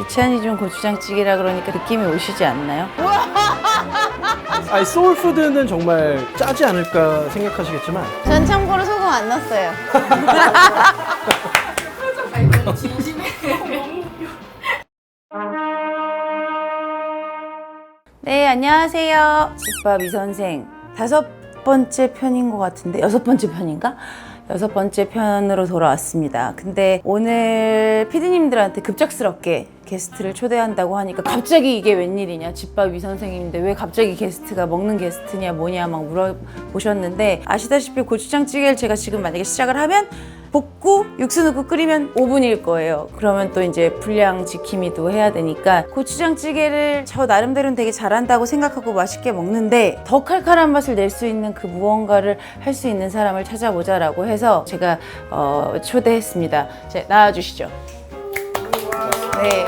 귀차니즘 고추장찌개라 그러니까 느낌이 오시지 않나요? 아니 소울푸드는 정말 짜지 않을까 생각하시겠지만 전 참고로 소금 안 넣었어요. 네, 안녕하세요. 집밥 이 선생. 다섯 번째 편인 것 같은데, 여섯 번째 편인가? 여섯 번째 편으로 돌아왔습니다. 근데 오늘 피디님들한테 급작스럽게 게스트를 초대한다고 하니까 갑자기 이게 웬일이냐. 집밥 이 선생님인데 왜 갑자기 게스트가 먹는 게스트냐 뭐냐 막 물어보셨는데 아시다시피 고추장찌개를 제가 지금 만약에 시작을 하면 볶고 육수 넣고 끓이면 5분일 거예요. 그러면 또 이제 분량 지킴이도 해야 되니까 고추장찌개를 저 나름대로는 되게 잘한다고 생각하고 맛있게 먹는데 더 칼칼한 맛을 낼 수 있는 그 무언가를 할 수 있는 사람을 찾아보자라고 해서 제가 어, 초대했습니다. 자, 나와주시죠. 네.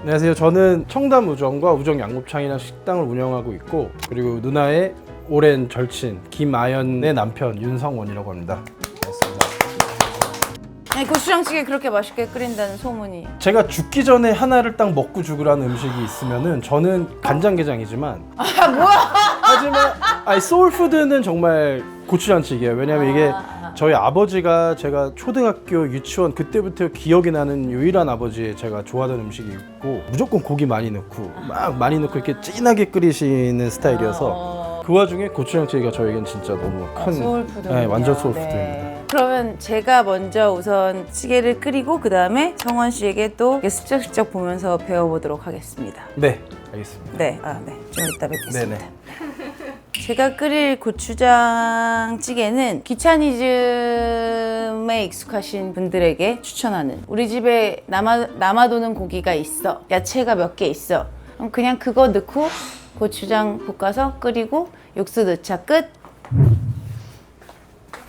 안녕하세요. 저는 청담 우정과 우정 양곱창이라는 식당을 운영하고 있고 그리고 누나의 오랜 절친 김아연의 남편 윤성원이라고 합니다. 아니, 고추장찌개 그렇게 맛있게 끓인다는 소문이. 제가 죽기 전에 하나를 딱 먹고 죽으라는 음식이 있으면은 저는 간장게장이지만 아 뭐야? 하지만 아니 소울푸드는 정말 고추장찌개예요. 왜냐면 이게 아. 저희 아버지가 제가 초등학교 유치원 그때부터 기억이 나는 유일한 아버지 제가 좋아하는 음식이 있고 무조건 고기 많이 넣고 막 많이 넣고 이렇게 진하게 끓이시는 스타일이어서 어. 그 와중에 고추장찌개가 저에겐 진짜 너무 큰 소울푸드. 네, 완전 소울푸드입니다. 그러면 제가 먼저 우선 찌개를 끓이고 그 다음에 성원 씨에게 또 슬쩍슬쩍 보면서 배워보도록 하겠습니다. 네, 알겠습니다. 네, 아, 네. 좀 이따 뵙겠습니다. 네네. 제가 끓일 고추장 찌개는 귀차니즘에 익숙하신 분들에게 추천하는 우리 집에 남아, 남아도는 고기가 있어 야채가 몇 개 있어 그럼 그냥 그거 넣고 고추장 볶아서 끓이고 육수 넣자 끝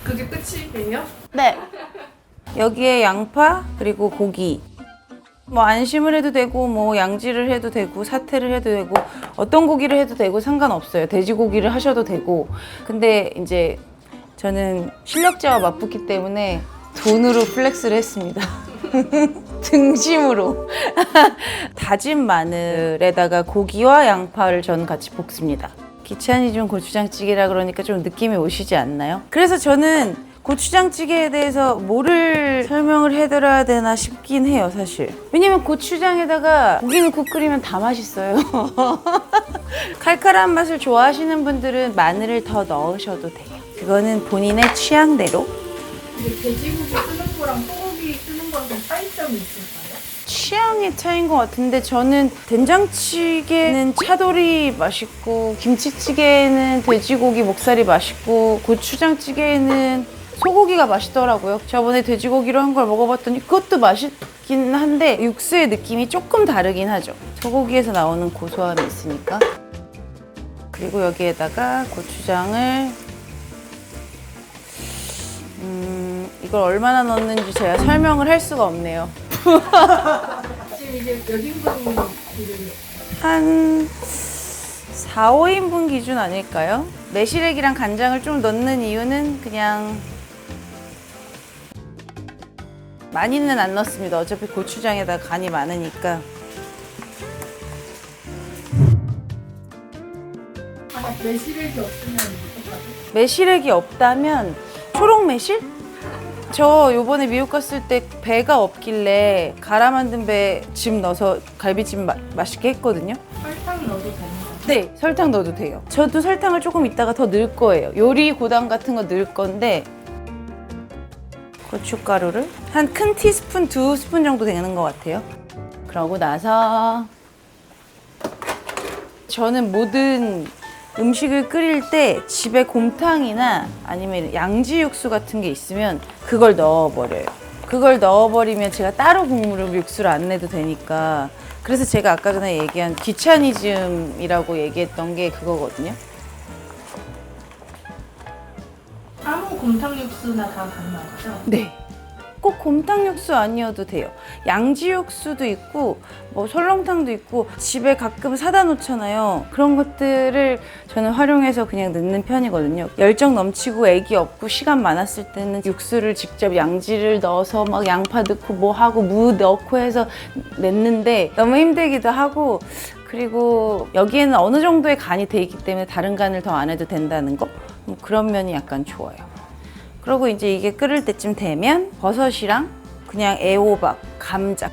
그게 끝이에요? 네. 여기에 양파 그리고 고기. 뭐 안심을 해도 되고 뭐 양지를 해도 되고 사태를 해도 되고 어떤 고기를 해도 되고 상관없어요. 돼지고기를 하셔도 되고. 근데 이제 저는 실력자와 맞붙기 때문에 돈으로 플렉스를 했습니다. 등심으로 다진 마늘에다가 고기와 양파를 전 같이 볶습니다. 귀차니즘 고추장찌개라 그러니까 좀 느낌이 오시지 않나요? 그래서 저는 고추장찌개에 대해서 뭐를 설명을 해드려야 되나 싶긴 해요, 사실. 왜냐면 고추장에다가 고기 넣고 끓이면 다 맛있어요. 칼칼한 맛을 좋아하시는 분들은 마늘을 더 넣으셔도 돼요. 그거는 본인의 취향대로. 근데 돼지고기 쓰는 거랑 소고기 쓰는 거랑 좀 차이점이 있을까요? 취향의 차이인 것 같은데 저는 된장찌개는 차돌이 맛있고 김치찌개는 돼지고기 목살이 맛있고 고추장찌개는 소고기가 맛있더라고요. 저번에 돼지고기로 한 걸 먹어봤더니 그것도 맛있긴 한데 육수의 느낌이 조금 다르긴 하죠. 소고기에서 나오는 고소함이 있으니까. 그리고 여기에다가 고추장을 음, 이걸 얼마나 넣는지 제가 설명을 할 수가 없네요. 지금 이게 몇 인분 기준이에요? 한 4, 5인분 기준 아닐까요? 매실액이랑 간장을 좀 넣는 이유는 그냥 많이는 안 넣습니다. 어차피 고추장에다 간이 많으니까. 만약 매실액이 없으면? 매실액이 없다면 초록 매실? 저 요번에 미국 갔을 때 배가 없길래 갈아 만든 배즙 넣어서 갈비찜 마, 맛있게 했거든요. 설탕 넣어도 되는 거예요? 네, 설탕 넣어도 돼요. 저도 설탕을 조금 이따가 더 넣을 거예요. 요리 고당 같은 거 넣을 건데 고춧가루를 한 큰 티스푼 두 스푼 정도 되는 것 같아요. 그러고 나서 저는 모든 음식을 끓일 때 집에 곰탕이나 아니면 양지 육수 같은 게 있으면 그걸 넣어버려요. 그걸 넣어버리면 제가 따로 국물을 육수를 안 내도 되니까 그래서 제가 아까 전에 얘기한 귀차니즘이라고 얘기했던 게 그거거든요. 곰탕 육수나 다 가능하죠? 네. 꼭 곰탕 육수 아니어도 돼요. 양지 육수도 있고 뭐 설렁탕도 있고 집에 가끔 사다 놓잖아요. 그런 것들을 저는 활용해서 그냥 넣는 편이거든요. 열정 넘치고 애기 없고 시간 많았을 때는 육수를 직접 양지를 넣어서 막 양파 넣고 뭐 하고 무 넣고 해서 냈는데 너무 힘들기도 하고 그리고 여기에는 어느 정도의 간이 돼 있기 때문에 다른 간을 더 안 해도 된다는 거 뭐 그런 면이 약간 좋아요. 그리고 이제 이게 끓을 때쯤 되면 버섯이랑 그냥 애호박, 감자.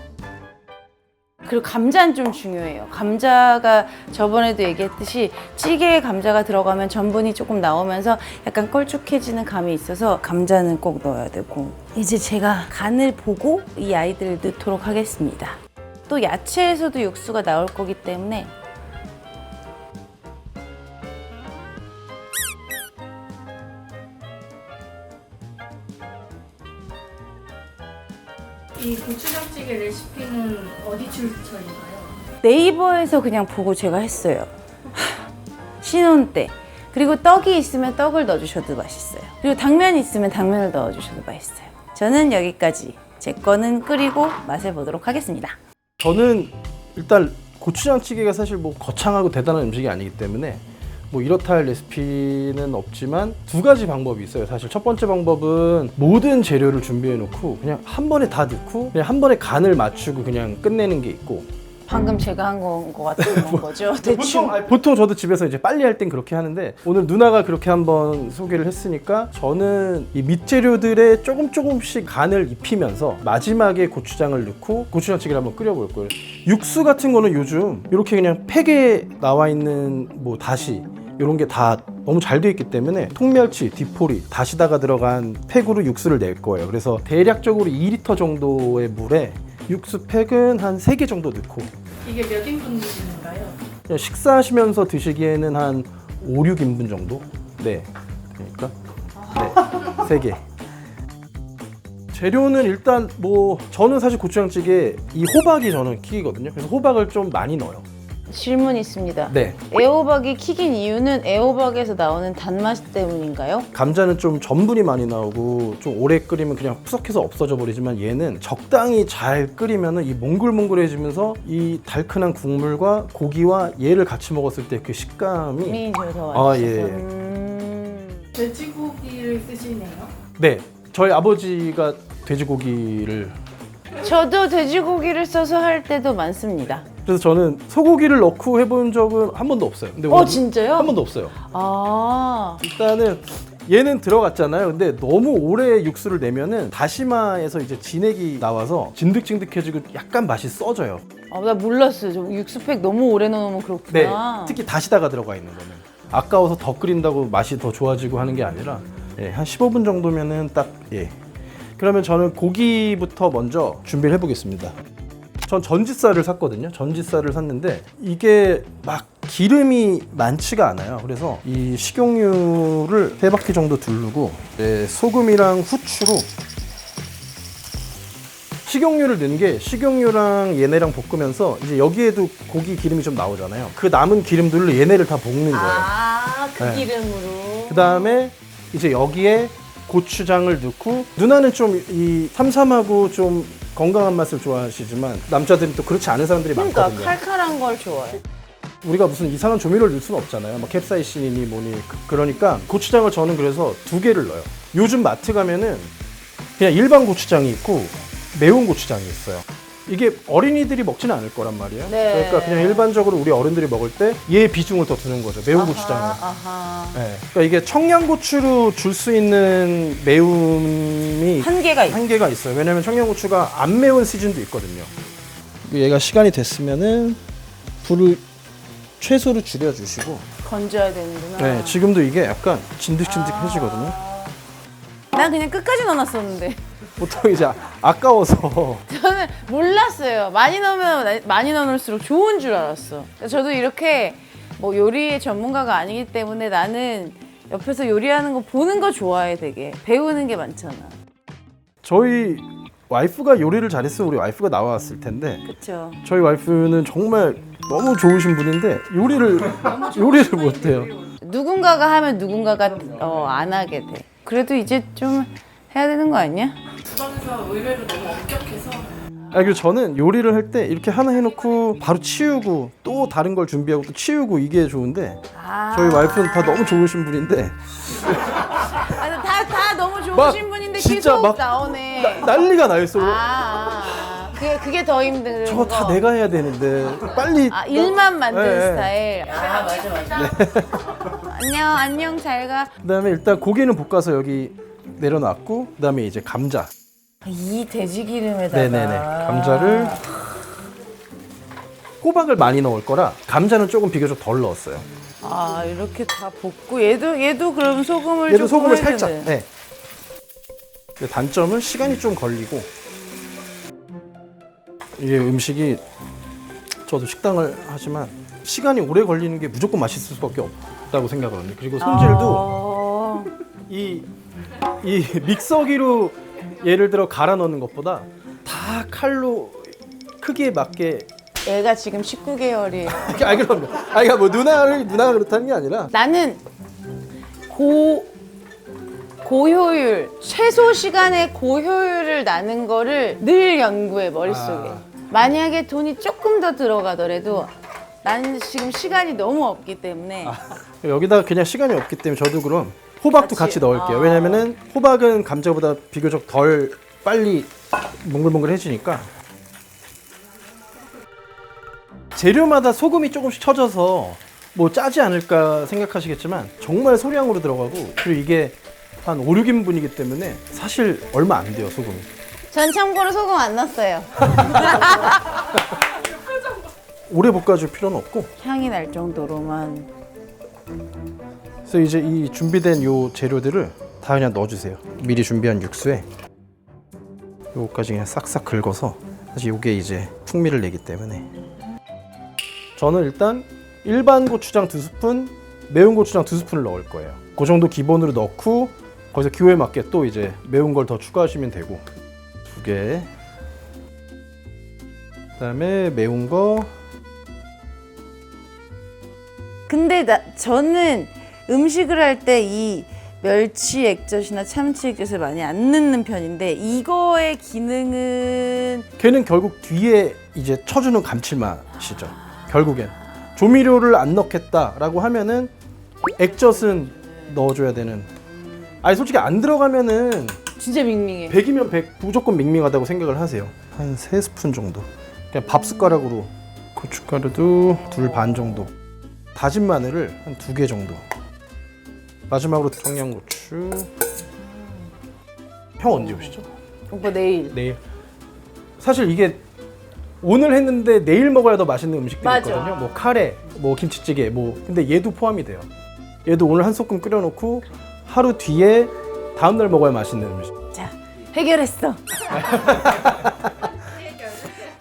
그리고 감자는 좀 중요해요. 감자가 저번에도 얘기했듯이 찌개에 감자가 들어가면 전분이 조금 나오면서 약간 걸쭉해지는 감이 있어서 감자는 꼭 넣어야 되고. 이제 제가 간을 보고 이 아이들을 넣도록 하겠습니다. 또 야채에서도 육수가 나올 거기 때문에 이 고추장찌개 레시피는 어디 출처인가요? 네이버에서 그냥 보고 제가 했어요. 하, 신혼 때. 그리고 떡이 있으면 떡을 넣어주셔도 맛있어요. 그리고 당면이 있으면 당면을 넣어주셔도 맛있어요. 저는 여기까지. 제 거는 끓이고 맛을 보도록 하겠습니다. 저는 일단 고추장찌개가 사실 뭐 거창하고 대단한 음식이 아니기 때문에 뭐 이렇다 할 레시피는 없지만 두 가지 방법이 있어요. 사실 첫 번째 방법은 모든 재료를 준비해 놓고 그냥 한 번에 다 넣고 그냥 한 번에 간을 맞추고 그냥 끝내는 게 있고 방금 제가 한거 같은 거죠. 대충. 보통, 아니, 보통 저도 집에서 이제 빨리 할 땐 그렇게 하는데 오늘 누나가 그렇게 한번 소개를 했으니까 저는 이 밑재료들에 조금 조금씩 간을 입히면서 마지막에 고추장을 넣고 고추장찌개를 한번 끓여볼 거예요. 육수 같은 거는 요즘 이렇게 그냥 팩에 나와 있는 뭐 다시 이런 게 다 너무 잘 되어 있기 때문에 통멸치, 디포리, 다시다가 들어간 팩으로 육수를 낼 거예요. 그래서 대략적으로 2리터 정도의 물에 육수 팩은 한 3개 정도 넣고 이게 몇 인분 드시는가요? 그냥 식사하시면서 드시기에는 한 5, 6인분 정도? 네. 그러니까 네. 세 개. 재료는 일단 뭐 저는 사실 고추장찌개 이 호박이 저는 킥이거든요. 그래서 호박을 좀 많이 넣어요. 질문 있습니다. 네. 애호박이 킥인 이유는 애호박에서 나오는 단맛 때문인가요? 감자는 좀 전분이 많이 나오고 좀 오래 끓이면 그냥 푸석해서 없어져 버리지만 얘는 적당히 잘 끓이면은 이 몽글몽글해지면서 이 달큰한 국물과 고기와 얘를 같이 먹었을 때 그 식감이 미 아, 맛있어서. 예. 음... 돼지고기를 쓰시네요. 네. 저희 아버지가 돼지고기를 저도 돼지고기를 써서 할 때도 많습니다. 그래서 저는 소고기를 넣고 해본 적은 한 번도 없어요. 근데 어 오늘 진짜요? 한 번도 없어요. 아 일단은 얘는 들어갔잖아요. 근데 너무 오래 육수를 내면은 다시마에서 이제 진액이 나와서 진득진득해지고 약간 맛이 써져요. 아, 나 몰랐어요. 저 육수팩 너무 오래 넣으면 네. 그렇구나. 특히 다시다가 들어가 있는 거는 아까워서 더 끓인다고 맛이 더 좋아지고 하는 게 아니라 예, 한 15분 정도면은 딱 예. 그러면 저는 고기부터 먼저 준비를 해보겠습니다. 전 전지살을 샀거든요. 전지살을 샀는데 이게 막 기름이 많지가 않아요. 그래서 이 식용유를 세 바퀴 정도 두르고 이제 소금이랑 후추로 식용유를 넣은 게 식용유랑 얘네랑 볶으면서 이제 여기에도 고기 기름이 좀 나오잖아요. 그 남은 기름들로 얘네를 다 볶는 거예요. 아 그 네. 기름으로. 그 다음에 이제 여기에 고추장을 넣고 누나는 좀 이 삼삼하고 좀 건강한 맛을 좋아하시지만 남자들은 또 그렇지 않은 사람들이 그러니까 많거든요. 칼칼한 걸 좋아해. 우리가 무슨 이상한 조미료를 넣을 수는 없잖아요. 뭐 캡사이신이니 뭐니 그, 러니까 고추장을 저는 그래서 두 개를 넣어요. 요즘 마트 가면은 그냥 일반 고추장이 있고 매운 고추장이 있어요. 이게 어린이들이 먹지는 않을 거란 말이에요. 네. 그러니까 그냥 일반적으로 우리 어른들이 먹을 때 얘 비중을 더 두는 거죠. 매운 고추장을. 아하. 네. 그러니까 이게 청양고추로 줄 수 있는 매움이 한계가 있. 한계가 있어요. 왜냐면 청양고추가 안 매운 시즌도 있거든요. 얘가 시간이 됐으면은 불을 최소로 줄여주시고 건져야 되는구나. 네, 지금도 이게 약간 진득진득해지거든요. 난 그냥 끝까지 넣어놨었는데. 보통 이제 아까워서 저는 몰랐어요. 많이 넣으면 나- 많이 넣을수록 좋은 줄 알았어. 저도 이렇게 뭐 요리의 전문가가 아니기 때문에 나는 옆에서 요리하는 거 보는 거 좋아해 되게. 배우는 게 많잖아. 저희 와이프가 요리를 잘했으면 우리 와이프가 나왔을 텐데 그렇죠. 저희 와이프는 정말 너무 좋으신 분인데 요리를 요리를 못해요. 누군가가 하면 누군가가 어, 안 하게 돼. 그래도 이제 좀 해야 되는 거 아니야? 주방에서 의외로 너무 엄격해서 아 그리고 저는 요리를 할 때 이렇게 하나 해놓고 바로 치우고 또 다른 걸 준비하고 또 치우고 이게 좋은데 아. 저희 와이프는 다 너무 좋으신 분인데 아, 다, 다 너무 막 좋으신 분인데 진짜 계속 막 나오네. 난리가 나요. 서 아, 아, 아. 그게, 그게 더 힘든 거. 저거 다 내가 해야 되는데 빨리 아, 일만 만드는 네, 네. 스타일. 아, 맞아, 맞아. 안녕, 안녕, 잘 가. 그다음에 일단 고기는 볶아서 여기 내려놨고 그다음에 이제 감자 이 돼지 기름에다가. 네네네 감자를 호박을 많이 넣을 거라 감자는 조금 비교적 덜 넣었어요. 아, 이렇게 다 볶고 얘도 얘도 그럼 소금을 얘도 조금 소금을 해야 살짝. 되네. 네. 근데 단점은 시간이 좀 걸리고 이게 음식이 저도 식당을 하지만 시간이 오래 걸리는 게 무조건 맛있을 수밖에 없다고 생각하거든요. 그리고 손질도 어. 이, 이 믹서기로 예를 들어 갈아 넣는 것보다 다 칼로 크기에 맞게 얘가 지금 19개월이에요. 아 그럼 아 그러니까 뭐 누나를 누나가 그렇다는 게 아니라 나는 고 고효율 최소 시간에 고효율을 나는 거를 늘 연구해 머릿속에. 아. 만약에 돈이 조금 더 들어가더라도 나는 지금 시간이 너무 없기 때문에 여기다가 그냥 시간이 없기 때문에 저도 그럼 호박도 같이. 같이, 넣을게요. 아. 왜냐면은 호박은 감자보다 비교적 덜 빨리 몽글몽글해지니까 재료마다 소금이 조금씩 쳐져서 뭐 짜지 않을까 생각하시겠지만 정말 소량으로 들어가고 그리고 이게 한 5, 6인분이기 때문에 사실 얼마 안 돼요 소금이. 전 참고로 소금 안 넣었어요. 오래 볶아줄 필요는 없고 향이 날 정도로만. 그래서 이제 이 준비된 요 재료들을 다 그냥 넣어주세요. 미리 준비한 육수에 요거까지 그냥 싹싹 긁어서 사실 요게 이제 풍미를 내기 때문에 저는 일단 일반 고추장 두 스푼, 매운 고추장 두 스푼을 넣을 거예요. 그 정도 기본으로 넣고 거기서 기호에 맞게 또 이제 매운 걸 더 추가하시면 되고 두 개. 그다음에 매운 거 근데 나 저는 음식을 할 때 이 멸치 액젓이나 참치 액젓을 많이 안 넣는 편인데 이거의 기능은 걔는 결국 뒤에 이제 쳐주는 감칠맛이죠. 결국엔 조미료를 안 넣겠다라고 하면은 액젓은 넣어줘야 되는. 아니 솔직히 안 들어가면은 진짜 밍밍해. 100이면 100 무조건 밍밍하다고 생각을 하세요. 한 세 스푼 정도. 그냥 밥 숟가락으로 고춧가루도 둘 반 정도. 다진 마늘을 한 두 개 정도. 마지막으로 청양고추. 형 언제 오시죠? 오빠 내일. 내일 사실 이게 오늘 했는데 내일 먹어야 더 맛있는 음식들이 맞아. 있거든요. 뭐 카레, 뭐 김치찌개, 뭐 근데 얘도 포함이 돼요. 얘도 오늘 한 소끔 끓여놓고 하루 뒤에 다음 날 먹어야 맛있는 음식. 자 해결했어.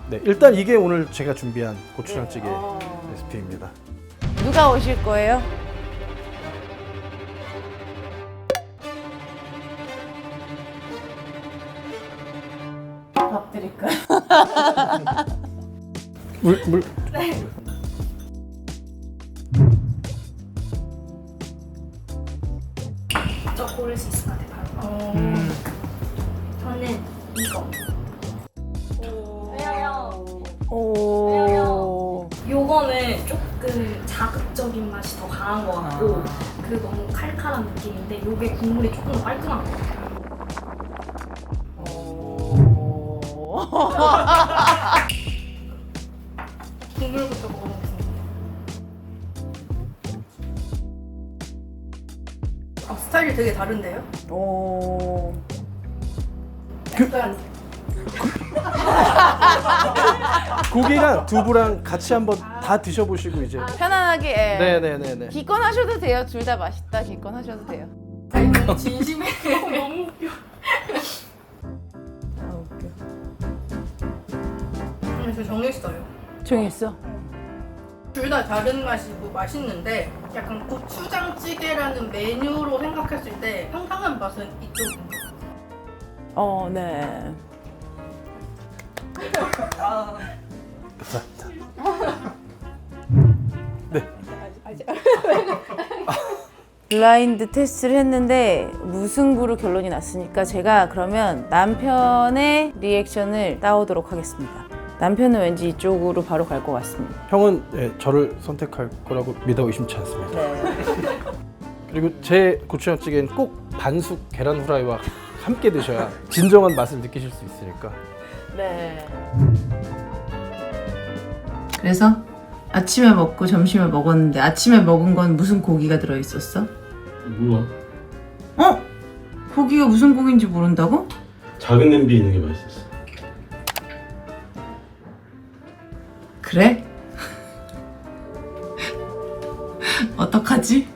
네, 일단 이게 오늘 제가 준비한 고추장찌개 레시피입니다. 누가 오실 거예요? 밥 드릴까요? 물, 물. 저 고를 수 있을 것 같아요. 바로. 저는 이거. 왜냐면 오. 요거는 조금 자극적인 맛이 더 강한 것 같고 그 너무 칼칼한 느낌인데 요게 국물이 조금 더 깔끔한 것 같아요. 스타일이 되게 다른데요? 오. 약간 고기랑 두부랑 같이 한번 다 드셔보시고 이제. 편안하게. 예. 네네네네. 기권하셔도 돼요. 둘 다 맛있다. 기권하셔도 돼요. 아니 진심에 너무 웃겨. 아 웃겨. 음, 저 정했어요. 정했어. 둘 다 다른 맛이고 맛있는데 약간 고추장찌개라는 메뉴로 생각했을 때 상당한 맛은 이쪽입니다. 어, 네. 감사합니다. 네. 블라인드 테스트를 했는데 무승부로 결론이 났으니까 제가 그러면 남편의 리액션을 따오도록 하겠습니다. 남편은 왠지 이쪽으로 바로 갈 것 같습니다. 형은 예, 저를 선택할 거라고 믿어 의심치 않습니다. 네. 그리고 제 고추장찌개는 꼭 반숙 계란 후라이와 함께 드셔야 진정한 맛을 느끼실 수 있으니까. 네. 그래서 아침에 먹고 점심에 먹었는데 아침에 먹은 건 무슨 고기가 들어 있었어? 몰라. 어? 고기가 무슨 고기인지 모른다고? 작은 냄비에 있는 게 맛있었어. 어